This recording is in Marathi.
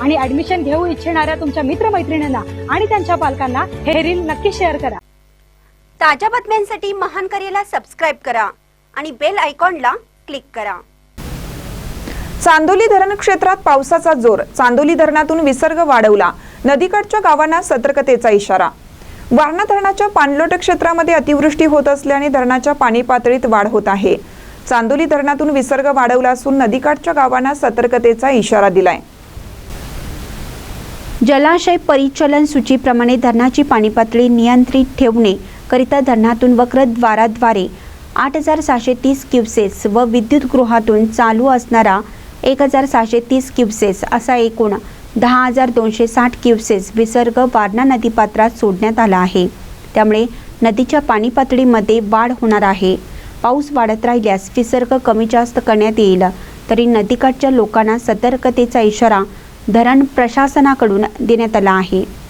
आणि ऍडमिशन घेऊ इच्छिणाऱ्या तुमच्या मित्रमैत्रिणींना आणि त्यांच्या पालकांना हे रील नक्की शेअर करा. ताज्या बातम्यांसाठी महान करेला सबस्क्राईब करा आणि बेल आयकॉनला क्लिक करा. चांदोली धरण क्षेत्रात पावसाचा जोर. चांदोली धरणातून विसर्ग वाढवला. नदीकाठच्या गावांना सतर्कतेचा इशारा. वारणा धरणाच्या पाणलोट क्षेत्रामध्ये अतिवृष्टी होत असल्याने धरणाच्या पाणी पातळीत वाढ होत आहे. चांदोली धरणातून विसर्ग वाढवला असून नदीकाठच्या गावांना सतर्कतेचा इशारा दिलाय. जलाशय परिचलन सूचीप्रमाणे धरणाची पाणी पातळी नियंत्रित ठेवणे करिता धरणातून वक्रद्वाराद्वारे आठ हजार सहाशे तीस क्युसेस व विद्युतगृहातून चालू असणारा एक हजार सहाशे तीस क्युसेस असा एकूण दहा हजार दोनशे साठ क्युसेस विसर्ग वारणा नदीपात्रात सोडण्यात आला आहे. त्यामुळे नदीच्या पाणी पातळीमध्ये वाढ होणार आहे. पाऊस वाढत राहिल्यास विसर्ग कमी जास्त करण्यात येईल. तरी नदीकाठच्या लोकांना सतर्कतेचा इशारा धरण प्रशासनाकडून देण्यात आला आहे.